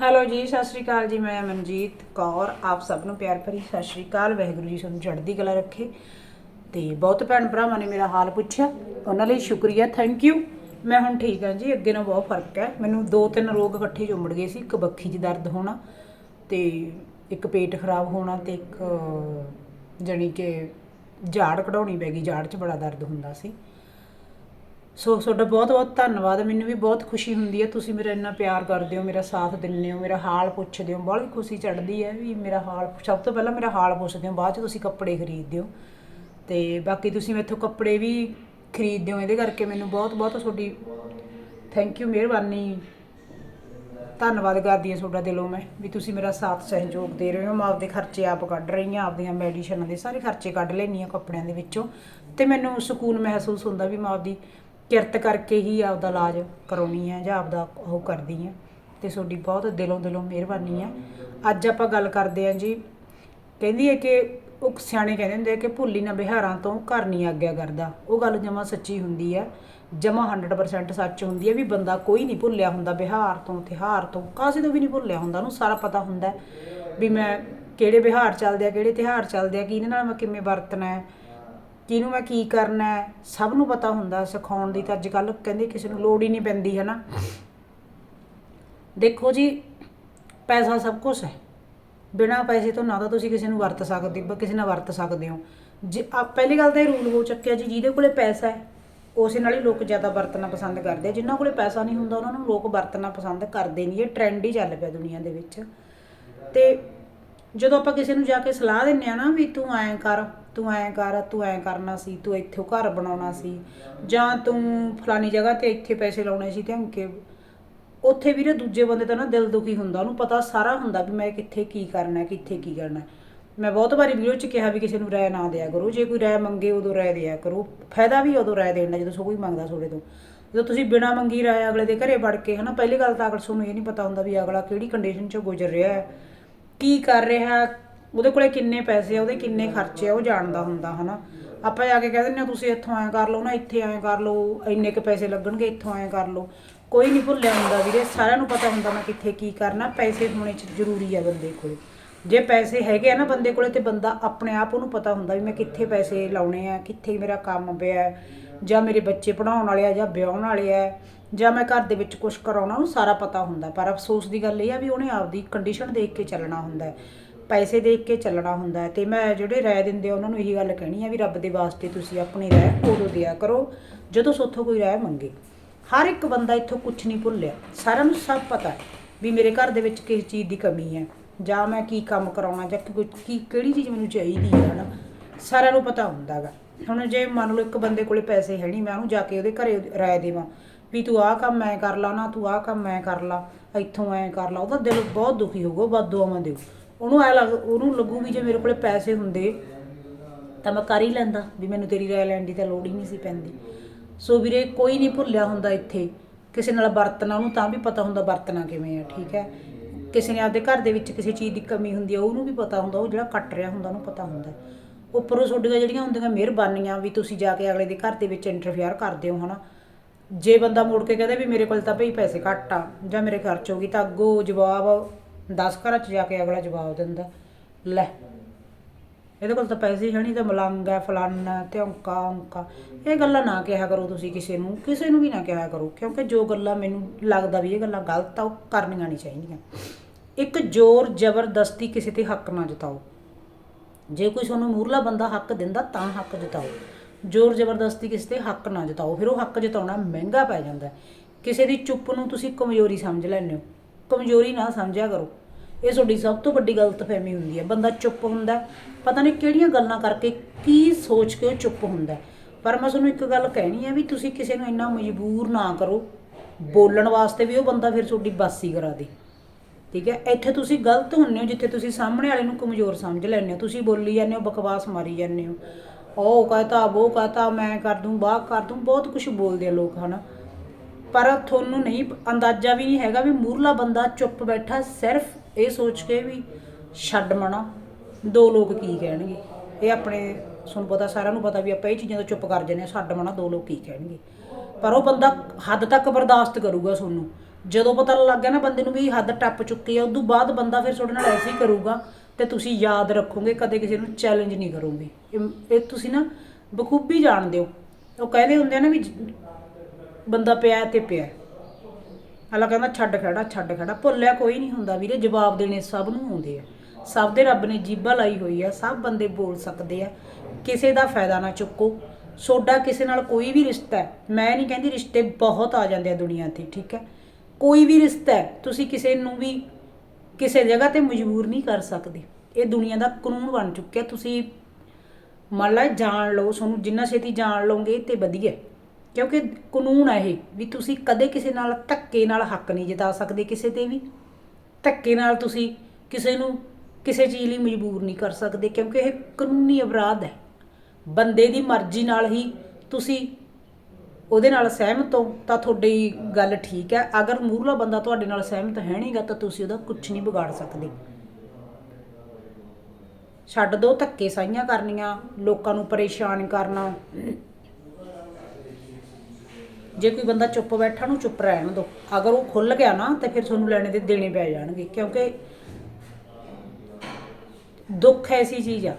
Hello ਜੀ, ਸਤਿ ਸ਼੍ਰੀ ਅਕਾਲ ਜੀ, ਮੈਂ ਮਨਜੀਤ ਕੌਰ, ਆਪ ਸਭ ਨੂੰ ਪਿਆਰ ਭਰੀ ਸਤਿ ਸ਼੍ਰੀ ਅਕਾਲ। ਵਾਹਿਗੁਰੂ ਜੀ ਤੁਹਾਨੂੰ ਚੜ੍ਹਦੀ ਕਲਾ ਰੱਖੇ। ਤੇ ਬਹੁਤ ਭੈਣ ਭਰਾਵਾਂ ਨੇ ਮੇਰਾ ਹਾਲ ਪੁੱਛਿਆ। ਉਹਨਾਂ ਲਈ ਸ਼ੁਕਰੀਆ ਥੈਂਕ ਯੂ ਮੈਂ ਹੁਣ ਠੀਕ ਹਾਂ ਜੀ, ਅੱਗੇ ਨਾਲ ਬਹੁਤ ਫ਼ਰਕ ਹੈ। ਮੈਨੂੰ ਦੋ ਤਿੰਨ ਰੋਗ ਇਕੱਠੇ ਜੁੰਮੜ ਗਏ ਸੀ, ਇੱਕ ਬੱਖੀ 'ਚ ਦਰਦ ਹੋਣਾ ਤੇ ਇੱਕ ਪੇਟ ਖਰਾਬ ਹੋਣਾ ਤੇ ਇੱਕ ਜਾਣੀ ਕਿ ਝਾੜ ਕਢਾਉਣੀ ਪੈ ਗਈ ਝਾੜ 'ਚ ਬੜਾ ਦਰਦ ਹੁੰਦਾ ਸੀ। ਸੋ ਤੁਹਾਡਾ ਬਹੁਤ ਬਹੁਤ ਧੰਨਵਾਦ, ਮੈਨੂੰ ਵੀ ਬਹੁਤ ਖੁਸ਼ੀ ਹੁੰਦੀ ਹੈ ਤੁਸੀਂ ਮੇਰਾ ਇੰਨਾ ਪਿਆਰ ਕਰਦੇ ਹੋ, ਮੇਰਾ ਸਾਥ ਦਿੰਦੇ ਹੋ, ਮੇਰਾ ਹਾਲ ਪੁੱਛਦੇ ਹੋ ਬੜੀ ਖੁਸ਼ੀ ਚੜ੍ਹਦੀ ਹੈ ਵੀ ਮੇਰਾ ਹਾਲ ਸਭ ਤੋਂ ਪਹਿਲਾਂ ਮੇਰਾ ਹਾਲ ਪੁੱਛਦੇ ਹੋ, ਬਾਅਦ ਚ ਤੁਸੀਂ ਕੱਪੜੇ ਖਰੀਦਦੇ ਹੋ। ਤੇ ਬਾਕੀ ਤੁਸੀਂ ਮੈਥੋਂ ਕੱਪੜੇ ਵੀ ਖਰੀਦਦੇ ਹੋ, ਇਹਦੇ ਕਰਕੇ ਮੈਨੂੰ ਬਹੁਤ ਬਹੁਤ ਤੁਹਾਡੀ ਥੈਂਕ ਯੂ ਮਿਹਰਬਾਨੀ। ਧੰਨਵਾਦ ਕਰਦੀ ਹਾਂ ਤੁਹਾਡਾ ਦਿਲੋਂ ਮੈਂ, ਵੀ ਤੁਸੀਂ ਮੇਰਾ ਸਾਥ ਸਹਿਯੋਗ ਦੇ ਰਹੇ ਹੋ, ਮੈਂ ਆਪਦੇ ਖਰਚੇ ਆਪ ਕੱਢ ਰਹੀ ਹਾਂ, ਆਪਦੀਆਂ ਮੈਡੀਸਨਾਂ ਦੇ ਸਾਰੇ ਖਰਚੇ ਕੱਢ ਲੈਂਦੀ ਹਾਂ ਕੱਪੜਿਆਂ ਦੇ ਵਿੱਚੋਂ। ਤੇ ਮੈਨੂੰ ਸਕੂਨ ਮਹਿਸੂਸ ਹੁੰਦਾ ਵੀ ਮੈਂ ਆਪਦੀ ਕਿਰਤ ਕਰਕੇ ਹੀ ਆਪਦਾ ਇਲਾਜ ਕਰਾਉਣੀ ਹੈ ਜਾਂ ਆਪਦਾ ਉਹ ਕਰਦੀ ਹੈ। ਤੇ ਤੁਹਾਡੀ ਬਹੁਤ ਦਿਲੋਂ ਦਿਲੋਂ ਮਿਹਰਬਾਨੀ ਹੈ ਅੱਜ ਆਪਾਂ ਗੱਲ ਕਰਦੇ ਹਾਂ ਜੀ, ਕਹਿੰਦੀ ਹੈ ਕਿ ਉਹ ਸਿਆਣੇ ਕਹਿੰਦੇ ਹੁੰਦੇ ਆ ਕਿ ਭੁੱਲੀ ਨਾ ਬਿਹਾਰਾਂ ਤੋਂ ਘਰ ਨਹੀਂ ਆਗਿਆ ਕਰਦਾ। ਉਹ ਗੱਲ ਜਮਾ ਸੱਚੀ ਹੁੰਦੀ ਹੈ, ਜਮਾ 100% ਸੱਚ ਹੁੰਦੀ ਹੈ ਵੀ ਬੰਦਾ ਕੋਈ ਨਹੀਂ ਭੁੱਲਿਆ ਹੁੰਦਾ ਬਿਹਾਰ ਤੋਂ ਤਿਹਾਰ ਤੋਂ ਕਾਸੇ ਤੋਂ ਵੀ ਨਹੀਂ ਭੁੱਲਿਆ ਹੁੰਦਾ। ਉਹਨੂੰ ਸਾਰਾ ਪਤਾ ਹੁੰਦਾ ਵੀ ਮੈਂ ਕਿਹੜੇ ਬਿਹਾਰ ਚੱਲਦੇ ਆ, ਕਿਹੜੇ ਤਿਹਾਰ ਚੱਲਦੇ ਆ ਕਿ ਇਹਨਾਂ ਨਾਲ ਮੈਂ ਕਿਵੇਂ ਵਰਤਣਾ ਹੈ। ਕਿਹਨੂੰ ਮੈਂ ਕੀ ਕਰਨਾ ਹੈ? ਸਭ ਨੂੰ ਪਤਾ ਹੁੰਦਾ ਸਿਖਾਉਣ ਦੀ ਤਾਂ ਅੱਜ ਕੱਲ ਕਹਿੰਦੇ ਕਿਸੇ ਨੂੰ ਲੋੜ ਹੀ ਨਹੀਂ ਪੈਂਦੀ ਹੈ ਨਾ ਦੇਖੋ ਜੀ, ਪੈਸਾ ਸਭ ਕੁਝ ਹੈ। ਬਿਨਾ ਪੈਸੇ ਤੋਂ ਨਾ ਤਾਂ ਤੁਸੀਂ ਕਿਸੇ ਨੂੰ ਵਰਤ ਸਕਦੇ ਹੋ, ਕਿਸੇ ਨਾਲ ਵਰਤ ਸਕਦੇ ਹੋ। ਜੇ ਆ ਪਹਿਲੀ ਗੱਲ ਤਾਂ ਇਹ ਰੂਲ ਹੋ ਚੱਕਿਆ ਜੀ, ਜਿਹਦੇ ਕੋਲੇ ਪੈਸਾ ਹੈ, ਉਸੇ ਨਾਲ ਹੀ ਲੋਕ ਜ਼ਿਆਦਾ ਵਰਤਣਾ ਪਸੰਦ ਕਰਦੇ ਆ। ਜਿਨ੍ਹਾਂ ਕੋਲੇ ਪੈਸਾ ਨਹੀਂ ਹੁੰਦਾ, ਉਹਨਾਂ ਨੂੰ ਲੋਕ ਵਰਤਣਾ ਪਸੰਦ ਕਰਦੇ ਨਹੀਂ। ਇਹ ਟ੍ਰੈਂਡ ਹੀ ਚੱਲ ਪਿਆ ਦੁਨੀਆ ਦੇ ਵਿੱਚ। ਤੇ ਜਦੋਂ ਆਪਾਂ ਕਿਸੇ ਨੂੰ ਜਾ ਕੇ ਸਲਾਹ ਦਿੰਨੇ ਆ ਨਾ ਵੀ ਤੂੰ ਐਂ ਕਰ, ਤੂੰ ਐਂ ਕਰ, ਤੂੰ ਐਂ ਕਰਨਾ ਸੀ, ਤੂੰ ਇੱਥੋਂ ਘਰ ਬਣਾਉਣਾ ਸੀ, ਜਾਂ ਤੂੰ ਫਲਾਨੀ ਜਗ੍ਹਾ ਤੇ ਇੱਥੇ ਪੈਸੇ ਲਾਉਣੇ ਸੀ ਤੇ ਕਿ ਉੱਥੇ ਵੀਰੇ ਦੂਜੇ ਬੰਦੇ ਦਾ ਨਾ ਦਿਲ ਦੁਖੀ ਹੁੰਦਾ, ਉਹਨੂੰ ਪਤਾ ਸਾਰਾ ਹੁੰਦਾ ਵੀ ਮੈਂ ਕਿੱਥੇ ਕੀ ਕਰਨਾ, ਕਿੱਥੇ ਕੀ ਕਰਨਾ। ਮੈਂ ਬਹੁਤ ਵਾਰੀ ਵੀਡੀਓ 'ਚ ਕਿਹਾ ਵੀ ਕਿਸੇ ਨੂੰ ਰਾਏ ਨਾ ਦਿਆ ਕਰੋ, ਜੇ ਕੋਈ ਰਾਏ ਮੰਗੇ ਉਦੋਂ ਰਾਏ ਦਿਆ ਕਰੋ, ਫਾਇਦਾ ਵੀ ਉਦੋਂ ਰਾਏ ਦੇਣ ਦਾ ਜਦੋਂ ਸੋ ਕੋਈ ਮੰਗਦਾ ਤੁਹਾਡੇ ਤੋਂ। ਜਦੋਂ ਤੁਸੀਂ ਬਿਨਾ ਮੰਗੀ ਰਾਏ ਅਗਲੇ ਦੇ ਘਰੇ ਵੜ ਕੇ ਹਨਾ, ਪਹਿਲੀ ਗੱਲ ਤਾਂ ਅਗਰ ਤੁਹਾਨੂੰ ਇਹ ਨਹੀਂ ਪਤਾ ਹੁੰਦਾ ਵੀ ਅਗਲਾ ਕਿਹੜੀ ਕੰਡੀਸ਼ਨ ਚ ਗੁਜ਼ਰ ਰਿਹਾ ਹੈ। ਕੀ ਕਰ ਰਿਹਾ, ਉਹਦੇ ਕੋਲੇ ਕਿੰਨੇ ਪੈਸੇ ਆ, ਉਹਦੇ ਕਿੰਨੇ ਖਰਚੇ ਆ, ਉਹ ਜਾਣਦਾ ਹੁੰਦਾ, ਹਨਾ? ਆਪਾਂ ਜਾ ਕੇ ਕਹਿ ਦਿੰਦੇ ਆ ਤੁਸੀਂ ਇੱਥੋਂ ਐਂ ਕਰ ਲਓ ਨਾ, ਇੱਥੇ ਐਂ ਕਰ ਲਓ, ਇੰਨੇ ਕ ਪੈਸੇ ਲੱਗਣਗੇ, ਇੱਥੋਂ ਐਂ ਕਰ ਲਓ। ਕੋਈ ਨਹੀਂ ਭੁੱਲਿਆ ਹੁੰਦਾ ਵੀਰੇ, ਸਾਰਿਆਂ ਨੂੰ ਪਤਾ ਹੁੰਦਾ ਮੈਂ ਕਿੱਥੇ ਕੀ ਕਰਨਾ, ਪੈਸੇ ਹੋਣੇ ਚ ਜ਼ਰੂਰੀ ਆ ਬੰਦੇ ਕੋਲੇ। ਜੇ ਪੈਸੇ ਹੈਗੇ ਆ ਨਾ ਬੰਦੇ ਕੋਲੇ ਤੇ ਬੰਦਾ ਆਪਣੇ ਆਪ ਉਹਨੂੰ ਪਤਾ ਹੁੰਦਾ ਵੀ ਮੈਂ ਕਿੱਥੇ ਪੈਸੇ ਲਾਉਣੇ ਆ, ਕਿੱਥੇ ਮੇਰਾ ਕੰਮ ਪਿਆ, ਜਾਂ ਮੇਰੇ ਬੱਚੇ ਪੜਾਉਣ ਵਾਲੇ ਆ, ਜਾਂ ਵਿਆਹਣ ਵਾਲੇ ਆ। ਜਾਂ ਮੈਂ ਘਰ ਦੇ ਵਿੱਚ ਕੁਝ ਕਰਾਉਣਾ, ਉਹਨੂੰ ਸਾਰਾ ਪਤਾ ਹੁੰਦਾ। ਪਰ ਅਫਸੋਸ ਦੀ ਗੱਲ ਇਹ ਆ ਵੀ ਉਹਨੇ ਆਪਦੀ ਕੰਡੀਸ਼ਨ ਦੇਖ ਕੇ ਚੱਲਣਾ ਹੁੰਦਾ ਪੈਸੇ ਦੇਖ ਕੇ ਚੱਲਣਾ ਹੁੰਦਾ ਹੈ। ਤੇ ਮੈਂ ਜਿਹੜੇ ਰਾਏ ਦਿੰਦੇ ਆ, ਉਹਨਾਂ ਨੂੰ ਇਹੀ ਗੱਲ ਕਹਿਣੀ ਆ ਵੀ ਰੱਬ ਦੇ ਵਾਸਤੇ ਤੁਸੀਂ ਆਪਣੀ ਰਾਏ ਉਦੋਂ ਦਿਆ ਕਰੋ, ਜਦੋਂ ਸੋਥੋਂ ਕੋਈ ਰਾਏ ਮੰਗੇ। ਹਰ ਇੱਕ ਬੰਦਾ ਇੱਥੋਂ ਕੁਝ ਨਹੀਂ ਭੁੱਲਿਆ। ਸਾਰਿਆਂ ਨੂੰ ਸਭ ਪਤਾ ਹੈ ਵੀ ਮੇਰੇ ਘਰ ਦੇ ਵਿੱਚ ਕਿਸ ਚੀਜ਼ ਦੀ ਕਮੀ ਹੈ। ਜਾਂ ਮੈਂ ਕੀ ਕੰਮ ਕਰਾਉਣਾ, ਜਾਂ ਕੀ ਕਿਹੜੀ ਚੀਜ਼ ਮੈਨੂੰ ਚਾਹੀਦੀ ਹੈ, ਹਨਾ? ਸਾਰਿਆਂ ਨੂੰ ਪਤਾ ਹੁੰਦਾਗਾ ਹੁਣ ਜੇ ਮੰਨ ਲਓ ਇੱਕ ਬੰਦੇ ਕੋਲੇ ਪੈਸੇ ਹੈ ਨਹੀਂ, ਮੈਂ ਉਹਨੂੰ ਜਾ ਕੇ ਉਹਦੇ ਘਰੇ ਰਾਏ ਦੇਵਾਂ। ਵੀ ਤੂੰ ਆਹ ਕੰਮ ਮੈਂ ਕਰ ਲਾ ਨਾ, ਤੂੰ ਆਹ ਕੰਮ ਮੈਂ ਕਰ ਲਾ, ਇੱਥੋਂ ਐ ਕਰ ਲਾ, ਉਹਦਾ ਦਿਲ ਬਹੁਤ ਦੁਖੀ ਹੋਊਗਾ ਬਦ ਦੁਆਵਾਂ ਦਿਓ ਉਹਨੂੰ ਐ ਲੱਗ, ਉਹਨੂੰ ਲੱਗੂ ਵੀ ਜੇ ਮੇਰੇ ਕੋਲੇ ਪੈਸੇ ਹੁੰਦੇ, ਤਾਂ ਮੈਂ ਕਰ ਹੀ ਲੈਂਦਾ, ਵੀ ਮੈਨੂੰ ਤੇਰੀ ਰਾਏ ਲੈਣ ਦੀ ਤਾਂ ਲੋੜ ਹੀ ਨਹੀਂ ਸੀ ਪੈਂਦੀ। ਸੋ ਵੀਰੇ, ਕੋਈ ਨਹੀਂ ਭੁੱਲਿਆ ਹੁੰਦਾ ਇੱਥੇ। ਕਿਸੇ ਨਾਲ ਵਰਤਣਾ, ਉਹਨੂੰ ਤਾਂ ਵੀ ਪਤਾ ਹੁੰਦਾ ਵਰਤਣਾ ਕਿਵੇਂ ਆ, ਠੀਕ ਹੈ? ਕਿਸੇ ਨੇ ਆਪਦੇ ਘਰ ਦੇ ਵਿੱਚ ਕਿਸੇ ਚੀਜ਼ ਦੀ ਕਮੀ ਹੁੰਦੀ ਆ, ਉਹਨੂੰ ਵੀ ਪਤਾ ਹੁੰਦਾ, ਉਹ ਜਿਹੜਾ ਕੱਟ ਰਿਹਾ ਹੁੰਦਾ, ਉਹਨੂੰ ਪਤਾ ਹੁੰਦਾ। ਉੱਪਰੋਂ ਤੁਹਾਡੀਆਂ ਜਿਹੜੀਆਂ ਹੁੰਦੀਆਂ ਮਿਹਰਬਾਨੀਆਂ ਵੀ ਤੁਸੀਂ ਜਾ ਕੇ ਅਗਲੇ ਦੇ ਘਰ ਦੇ ਵਿੱਚ ਇੰਟਰਫੇਅਰ ਕਰਦੇ ਹੋ, ਹਨਾ? ਜੇ ਬੰਦਾ ਮੁੜ ਕੇ ਕਹਿੰਦਾ ਵੀ ਮੇਰੇ ਕੋਲ ਤਾਂ ਭਈ ਪੈਸੇ ਘੱਟ ਆ, ਜਾਂ ਮੇਰੇ ਖਰਚ ਹੋ ਗਈ ਤਾਂ ਅੱਗੋਂ ਜਵਾਬ 10 ਘਰਾਂ 'ਚ ਜਾ ਕੇ ਅਗਲਾ ਜਵਾਬ ਦਿੰਦਾ। ਲੈ, ਇਹਦੇ ਕੋਲ ਤਾਂ ਪੈਸੇ ਹੈ ਨਹੀਂ ਤਾਂ ਮਲੰਗ ਹੈ, ਫਲਾਨਾ ਤੇ ਔਂਕਾ ਔਂਕਾ। ਇਹ ਗੱਲਾਂ ਨਾ ਕਿਹਾ ਕਰੋ ਤੁਸੀਂ ਕਿਸੇ ਨੂੰ ਕਿਸੇ ਨੂੰ ਵੀ ਨਾ ਕਿਹਾ ਕਰੋ, ਕਿਉਂਕਿ ਜੋ ਗੱਲਾਂ ਮੈਨੂੰ ਲੱਗਦਾ ਵੀ ਇਹ ਗੱਲਾਂ ਗਲਤ ਆ, ਉਹ ਕਰਨੀਆਂ ਨਹੀਂ ਚਾਹੀਦੀਆਂ। ਇੱਕ ਜ਼ੋਰ ਜ਼ਬਰਦਸਤੀ ਕਿਸੇ ਤੇ ਹੱਕ ਨਾ ਜਤਾਓ। ਜੇ ਕੋਈ ਤੁਹਾਨੂੰ ਮੂਰਲਾ ਬੰਦਾ ਹੱਕ ਦਿੰਦਾ, ਤਾਂ ਹੱਕ ਜਤਾਓ। ਜ਼ੋਰ ਜ਼ਬਰਦਸਤੀ ਕਿਸੇ ਤੇ ਹੱਕ ਨਾ ਜਤਾਓ, ਫਿਰ ਉਹ ਹੱਕ ਜਤਾਉਣਾ ਮਹਿੰਗਾ ਪੈ ਜਾਂਦਾ ਕਿਸੇ ਦੀ ਚੁੱਪ ਨੂੰ ਤੁਸੀਂ ਕਮਜ਼ੋਰੀ ਸਮਝ ਲੈਂਦੇ ਹੋ। ਕਮਜ਼ੋਰੀ ਨਾ ਸਮਝਿਆ ਕਰੋ। ਇਹ ਤੁਹਾਡੀ ਸਭ ਤੋਂ ਵੱਡੀ ਗਲਤਫਹਿਮੀ ਹੁੰਦੀ ਹੈ। ਬੰਦਾ ਚੁੱਪ ਹੁੰਦਾ ਪਤਾ ਨਹੀਂ ਕਿਹੜੀਆਂ ਗੱਲਾਂ ਕਰਕੇ ਕੀ ਸੋਚ ਕੇ ਉਹ ਚੁੱਪ ਹੁੰਦਾ ਪਰ ਮੈਂ ਤੁਹਾਨੂੰ ਇੱਕ ਗੱਲ ਕਹਿਣੀ ਹੈ ਵੀ ਤੁਸੀਂ ਕਿਸੇ ਨੂੰ ਇੰਨਾ ਮਜਬੂਰ ਨਾ ਕਰੋ, ਬੋਲਣ ਵਾਸਤੇ ਵੀ ਉਹ ਬੰਦਾ ਫਿਰ ਤੁਹਾਡੀ ਬਾਸੀ ਕਰਾ ਦੇ। ਠੀਕ ਹੈ? ਇੱਥੇ ਤੁਸੀਂ ਗਲਤ ਹੁੰਨੇ ਹੋ, ਜਿੱਥੇ ਤੁਸੀਂ ਸਾਹਮਣੇ ਵਾਲੇ ਨੂੰ ਕਮਜ਼ੋਰ ਸਮਝ ਲੈਂਦੇ ਹੋ। ਤੁਸੀਂ ਬੋਲੀ ਜਾਂਦੇ ਹੋ, ਬਕਵਾਸ ਮਾਰੀ ਜਾਂਦੇ ਹੋ। ਉਹ ਕਹਤਾ ਉਹ ਕਹਤਾ, ਮੈਂ ਕਰ ਦੂੰ ਬਾਹ ਕਰ ਦੂੰ, ਬਹੁਤ ਕੁਝ ਬੋਲਦੇ ਆ ਲੋਕ ਹਨਾ। ਪਰ ਤੁਹਾਨੂੰ ਨਹੀਂ, ਅੰਦਾਜ਼ਾ ਵੀ ਨਹੀਂ ਹੈਗਾ ਵੀ ਮੂਰਲਾ ਬੰਦਾ ਚੁੱਪ ਬੈਠਾ ਸਿਰਫ ਇਹ ਸੋਚ ਕੇ ਵੀ ਛੱਡ ਮਣਾ ਦੋ ਲੋਕ ਕੀ ਕਹਿਣਗੇ? ਇਹ ਆਪਣੇ, ਤੁਹਾਨੂੰ ਪਤਾ ਸਾਰਿਆਂ ਨੂੰ ਪਤਾ ਵੀ ਆਪਾਂ ਇਹ ਚੀਜ਼ਾਂ ਤੋਂ ਚੁੱਪ ਕਰ ਜਾਂਦੇ ਹਾਂ, ਛੱਡ ਮਣਾ ਦੋ ਲੋਕ ਕੀ ਕਹਿਣਗੇ? ਪਰ ਉਹ ਬੰਦਾ ਹੱਦ ਤੱਕ ਬਰਦਾਸ਼ਤ ਕਰੂਗਾ ਤੁਹਾਨੂੰ। ਜਦੋਂ ਪਤਾ ਲੱਗ ਗਿਆ ਨਾ ਬੰਦੇ ਨੂੰ ਵੀ ਹੱਦ ਟੱਪ ਚੁੱਕੀ ਆ, ਉਦੋਂ ਬਾਅਦ ਬੰਦਾ ਫਿਰ ਤੁਹਾਡੇ ਨਾਲ ਐਸੇ ਹੀ ਕਰੂਗਾ ਤੇ ਤੁਸੀਂ ਯਾਦ ਰੱਖੋਗੇ, ਕਦੇ ਕਿਸੇ ਨੂੰ ਚੈਲੰਜ ਨਹੀਂ ਕਰੋਗੇ। ਇਹ- ਇਹ ਤੁਸੀਂ ਨਾ ਬਖੂਬੀ ਜਾਣਦੇ ਹੋ। ਉਹ ਕਹਿੰਦੇ ਹੁੰਦੇ ਆ ਨਾ ਵੀ ਜ- ਬੰਦਾ ਪਿਆ ਤੇ ਪਿਆ। ਹਾਲਾ ਕਹਿੰਦਾ, ਛੱਡ ਖੜਾ ਛੱਡ ਖੜਾ। ਭੁੱਲਿਆ ਕੋਈ ਨਹੀਂ ਹੁੰਦਾ ਵੀਰੇ, ਜਵਾਬ ਦੇਣੇ ਸਭ ਨੂੰ ਆਉਂਦੇ ਆ। ਸਭ ਦੇ ਰੱਬ ਨੇ ਜੀਬਾ ਲਾਈ ਹੋਈ ਆ, ਸਭ ਬੰਦੇ ਬੋਲ ਸਕਦੇ ਆ। ਕਿਸੇ ਦਾ ਫਾਇਦਾ ਨਾ ਚੁੱਕੋ। ਸੋਡਾ ਕਿਸੇ ਨਾਲ ਕੋਈ ਵੀ ਰਿਸ਼ਤਾ ਹੈ, ਮੈਂ ਨਹੀਂ ਕਹਿੰਦੀ ਰਿਸ਼ਤੇ ਬਹੁਤ ਆ ਜਾਂਦੇ ਆ ਦੁਨੀਆ ਤੇ, ਠੀਕ ਹੈ? ਕੋਈ ਵੀ ਰਿਸ਼ਤਾ ਹੈ, ਤੁਸੀਂ ਕਿਸੇ ਨੂੰ ਵੀ ਕਿਸੇ ਜਗ੍ਹਾ ਤੇ ਮਜਬੂਰ ਨਹੀਂ ਕਰ ਸਕਦੇ। ਇਹ ਦੁਨੀਆ ਦਾ ਕਾਨੂੰਨ ਬਣ ਚੁੱਕਿਆ। ਤੁਸੀਂ ਮੰਨ ਲਾ, ਜਾਣ ਲਓ, ਤੁਹਾਨੂੰ ਜਿੰਨਾ ਛੇਤੀ ਜਾਣ ਲਓਗੇ ਤੇ ਵਧੀਆ। ਕਿਉਂਕਿ ਕਾਨੂੰਨ ਹੈ ਇਹ ਵੀ ਤੁਸੀਂ ਕਦੇ ਕਿਸੇ ਨਾਲ ਧੱਕੇ ਨਾਲ ਹੱਕ ਨਹੀਂ ਜਤਾ ਸਕਦੇ ਕਿਸੇ ਤੇ ਵੀ। ਧੱਕੇ ਨਾਲ ਤੁਸੀਂ ਕਿਸੇ ਨੂੰ ਕਿਸੇ ਚੀਜ਼ ਲਈ ਮਜਬੂਰ ਨਹੀਂ ਕਰ ਸਕਦੇ ਕਿਉਂਕਿ ਇਹ ਕਾਨੂੰਨੀ ਅਪਰਾਧ ਹੈ। ਬੰਦੇ ਦੀ ਮਰਜ਼ੀ ਨਾਲ ਹੀ ਤੁਸੀਂ ਉਹਦੇ ਨਾਲ ਸਹਿਮਤ ਹੋ, ਤਾਂ ਤੁਹਾਡੀ ਗੱਲ ਠੀਕ ਹੈ। ਅਗਰ ਮੂਹਰਲਾ ਬੰਦਾ ਤੁਹਾਡੇ ਨਾਲ ਸਹਿਮਤ ਹੈ ਨਹੀਂਗਾ ਤਾਂ ਤੁਸੀਂ ਉਹਦਾ ਕੁਝ ਨਹੀਂ ਵਿਗਾੜ ਸਕਦੇ। ਛੱਡ ਦੋ ਧੱਕੇ ਸਾਈਆਂ ਕਰਨੀਆਂ, ਲੋਕਾਂ ਨੂੰ ਪਰੇਸ਼ਾਨ ਕਰਨਾ। ਜੇ ਕੋਈ ਬੰਦਾ ਚੁੱਪ ਬੈਠਾ ਨੂੰ ਚੁੱਪ ਰਹਿਣ ਦੋ। ਅਗਰ ਉਹ ਖੁੱਲ ਗਿਆ ਨਾ, ਤੇ ਫਿਰ ਤੁਹਾਨੂੰ ਲੈਣੇ ਦੇ ਦੇਣੇ ਪੈ ਜਾਣਗੇ, ਕਿਉਂਕਿ ਦੁੱਖ ਐਸੀ ਚੀਜ਼ ਆ।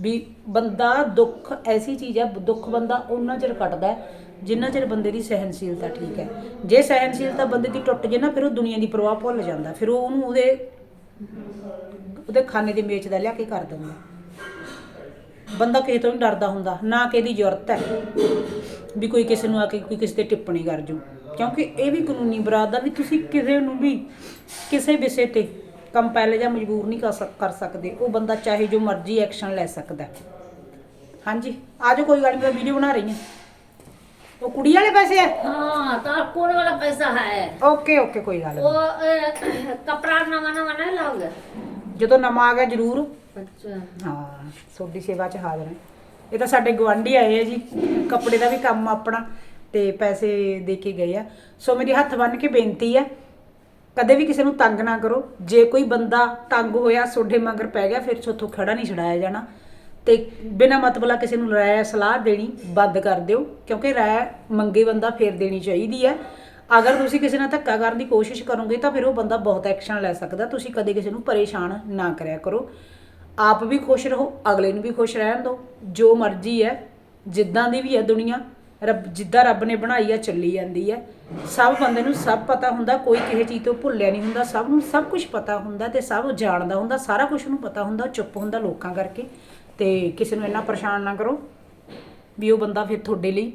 ਵੀ ਬੰਦਾ ਦੁੱਖ ਐਸੀ ਚੀਜ਼ ਹੈ ਦੁੱਖ ਬੰਦਾ ਉਹਨਾਂ ਚਿਰ ਕੱਟਦਾ ਹੈ, ਜਿੰਨਾ ਚਿਰ ਬੰਦੇ ਦੀ ਸਹਿਨਸ਼ੀਲਤਾ ਠੀਕ ਹੈ। ਜੇ ਸਹਿਨਸ਼ੀਲਤਾ ਬੰਦੇ ਦੀ ਟੁੱਟ ਜੇ ਨਾ ਫਿਰ ਉਹ ਦੁਨੀਆ ਦੀ ਪ੍ਰਵਾਹ ਭੁੱਲ ਜਾਂਦਾ। ਫਿਰ ਉਹ ਉਹਨੂੰ ਉਹਦੇ ਉਹਦੇ ਖਾਨੇ ਦੀ ਮੇਚ ਦਾ ਲਿਆ ਕੇ ਕਰ ਦਿੰਦਾ। ਬੰਦਾ ਕਿਸੇ ਤੋਂ ਨਹੀਂ ਡਰਦਾ ਹੁੰਦਾ ਨਾ ਕਿਸੇ ਦੀ ਜ਼ਰੂਰਤ ਹੈ ਵੀ ਕੋਈ ਕਿਸੇ ਨੂੰ ਆ ਕੇ ਕੋਈ ਕਿਸੇ ਤੇ ਟਿੱਪਣੀ ਕਰ ਜੂ। ਕਿਉਂਕਿ ਇਹ ਵੀ ਕਾਨੂੰਨੀ ਬਰਾਦ ਦਾ ਵੀ ਤੁਸੀਂ ਕਿਸੇ ਨੂੰ ਵੀ ਕਿਸੇ ਵਿਸ਼ੇ ਤੇ ਕੰਪੈਲ ਜਾਂ ਮਜਬੂਰ ਨਹੀਂ ਕਰ ਸਕ- ਕਰ ਸਕਦੇ ਉਹ ਬੰਦਾ ਚਾਹੇ ਜੋ ਮਰਜ਼ੀ ਐਕਸ਼ਨ ਲੈ ਸਕਦਾ ਹੈ। ਹਾਂਜੀ ਆਜੋ ਕੋਈ ਗੱਲ ਨਹੀਂ ਮੈਂ ਵੀਡੀਓ ਬਣਾ ਰਹੀ ਹਾਂ ਉਹ ਕੁੜੀ ਵਾਲੇ ਪੈਸੇ ਆ हाँ तो कौन वाला पैसा है ਓਕੇ ਓਕੇ ਕੋਈ ਗੱਲ वो ਨਹੀਂ ए, कपड़ा नवा नवा नहीं लाओगे ਜਦੋਂ ਨਵਾਂ ਆ ਗਿਆ ਜ਼ਰੂਰ अच्छा ਹਾਂ ਤੁਹਾਡੀ ਸੇਵਾ 'ਚ ਹਾਜ਼ਰ ਹਾਂ ਇਹ ਤਾਂ ਸਾਡੇ ਗਵਾਂਢੀ ਆਏ ਆ ਜੀ ਕੱਪੜੇ ਦਾ ਵੀ ਕੰਮ ਆ ਆਪਣਾ ਤੇ ਪੈਸੇ ਦੇ ਕੇ ਗਏ ਆ ਸੋ ਮੇਰੀ ਹੱਥ ਬੰਨ ਕੇ ਬੇਨਤੀ ਹੈ ਕਦੇ ਵੀ ਕਿਸੇ ਨੂੰ ਤੰਗ ਨਾ ਕਰੋ। ਜੇ ਕੋਈ ਬੰਦਾ ਤੰਗ ਹੋਇਆ ਸੋਡੇ ਮਗਰ ਪੈ ਗਿਆ, ਫਿਰ ਸੋਥੋਂ ਖੜਾ ਨਹੀਂ ਛਡਾਇਆ ਜਾਣਾ। ਤੇ ਬਿਨਾ ਮਤਬਲਾ ਕਿਸੇ ਨੂੰ ਰਾਇ, ਸਲਾਹ ਦੇਣੀ ਬੰਦ ਕਰ ਦਿਓ, ਕਿਉਂਕਿ ਰਾਇ ਮੰਗੇ ਬੰਦਾ ਫੇਰ ਦੇਣੀ ਚਾਹੀਦੀ ਹੈ। ਅਗਰ ਤੁਸੀਂ ਕਿਸੇ ਨਾਲ ਧੱਕਾ ਕਰਨ ਦੀ ਕੋਸ਼ਿਸ਼ ਕਰੋਗੇ, ਤਾਂ ਫਿਰ ਉਹ ਬੰਦਾ ਬਹੁਤ ਐਕਸ਼ਨ ਲੈ ਸਕਦਾ। ਤੁਸੀਂ ਕਦੇ ਕਿਸੇ ਨੂੰ ਪਰੇਸ਼ਾਨ ਨਾ ਕਰਿਆ ਕਰੋ। ਆਪ ਵੀ ਖੁਸ਼ ਰਹੋ, ਅਗਲੇ ਨੂੰ ਵੀ ਖੁਸ਼ ਰਹਿਣ ਦਿਓ। ਜੋ ਮਰਜ਼ੀ ਹੈ, ਜਿੱਦਾਂ ਦੀ ਵੀ ਹੈ ਦੁਨੀਆ ਰੱਬ ਜਿੱਦਾਂ ਰੱਬ ਨੇ ਬਣਾਈ ਆ, ਚੱਲੀ ਜਾਂਦੀ ਹੈ ਸਭ ਬੰਦੇ ਨੂੰ ਸਭ ਪਤਾ ਹੁੰਦਾ, ਕੋਈ ਕਿਸੇ ਚੀਜ਼ ਤੋਂ ਭੁੱਲਿਆ ਨਹੀਂ ਹੁੰਦਾ। ਸਭ ਨੂੰ ਸਭ ਕੁਝ ਪਤਾ ਹੁੰਦਾ ਤੇ ਸਭ ਜਾਣਦਾ ਹੁੰਦਾ, ਸਾਰਾ ਕੁਝ ਨੂੰ ਪਤਾ ਹੁੰਦਾ ਚੁੱਪ ਹੁੰਦਾ ਲੋਕਾਂ ਕਰਕੇ। ਤੇ ਕਿਸੇ ਨੂੰ ਇੰਨਾ ਪਰੇਸ਼ਾਨ ਨਾ ਕਰੋ ਵੀ ਉਹ ਬੰਦਾ ਫਿਰ ਤੁਹਾਡੇ ਲਈ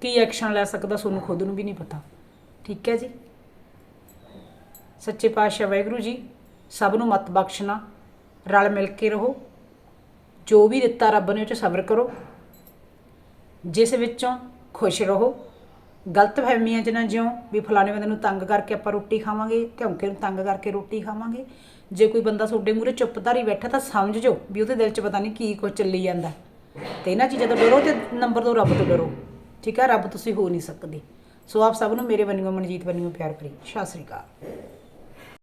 ਕੀ ਐਕਸ਼ਨ ਲੈ ਸਕਦਾ ਤੁਹਾਨੂੰ ਖੁਦ ਨੂੰ ਵੀ ਨਹੀਂ ਪਤਾ। ਠੀਕ ਹੈ ਜੀ? ਸੱਚੇ ਪਾਤਸ਼ਾਹ ਵਾਹਿਗੁਰੂ ਜੀ, ਸਭ ਨੂੰ ਮਤ ਬਖਸ਼ਣਾ, ਰਲ ਮਿਲ ਕੇ ਰਹੋ। ਜੋ ਵੀ ਦਿੱਤਾ ਰੱਬ ਨੇ ਉਹ ਚ ਸਬਰ ਕਰੋ। ਜਿਸ ਵਿੱਚੋਂ ਖੁਸ਼ ਰਹੋ। ਗਲਤ ਫਹਿਮੀਆਂ 'ਚ ਨਾ ਜਿਉਂ ਵੀ ਫਲਾਣੇ ਬੰਦੇ ਨੂੰ ਤੰਗ ਕਰਕੇ ਆਪਾਂ ਰੋਟੀ ਖਾਵਾਂਗੇ ਧੌਂਕੇ ਨੂੰ ਤੰਗ ਕਰਕੇ ਰੋਟੀ ਖਾਵਾਂਗੇ। ਜੇ ਕੋਈ ਬੰਦਾ ਤੁਹਾਡੇ ਮੂਹਰੇ ਚੁੱਪਧਾਰੀ ਬੈਠਾ ਤਾਂ ਸਮਝ ਜਾਓ ਵੀ ਉਹਦੇ ਦਿਲ 'ਚ ਪਤਾ ਨਹੀਂ ਕੀ ਕੁਝ ਚੱਲੀ ਜਾਂਦਾ। ਤੇ ਇਹਨਾਂ ਚੀਜ਼ਾਂ ਤੋਂ ਡਰੋ ਤੇ ਨੰਬਰ ਦੋ, ਰੱਬ ਤੋਂ ਡਰੋ। ਠੀਕ ਹੈ ਰੱਬ ਤੁਸੀਂ ਹੋ ਨਹੀਂ ਸਕਦੇ। ਸੋ ਆਪ ਸਭ ਨੂੰ ਮੇਰੇ ਵੱਲੋਂ ਮਨਜੀਤ ਵੱਲੋਂ ਪਿਆਰ ਭਰੀ। ਸਤਿ ਸ੍ਰੀ ਅਕਾਲ।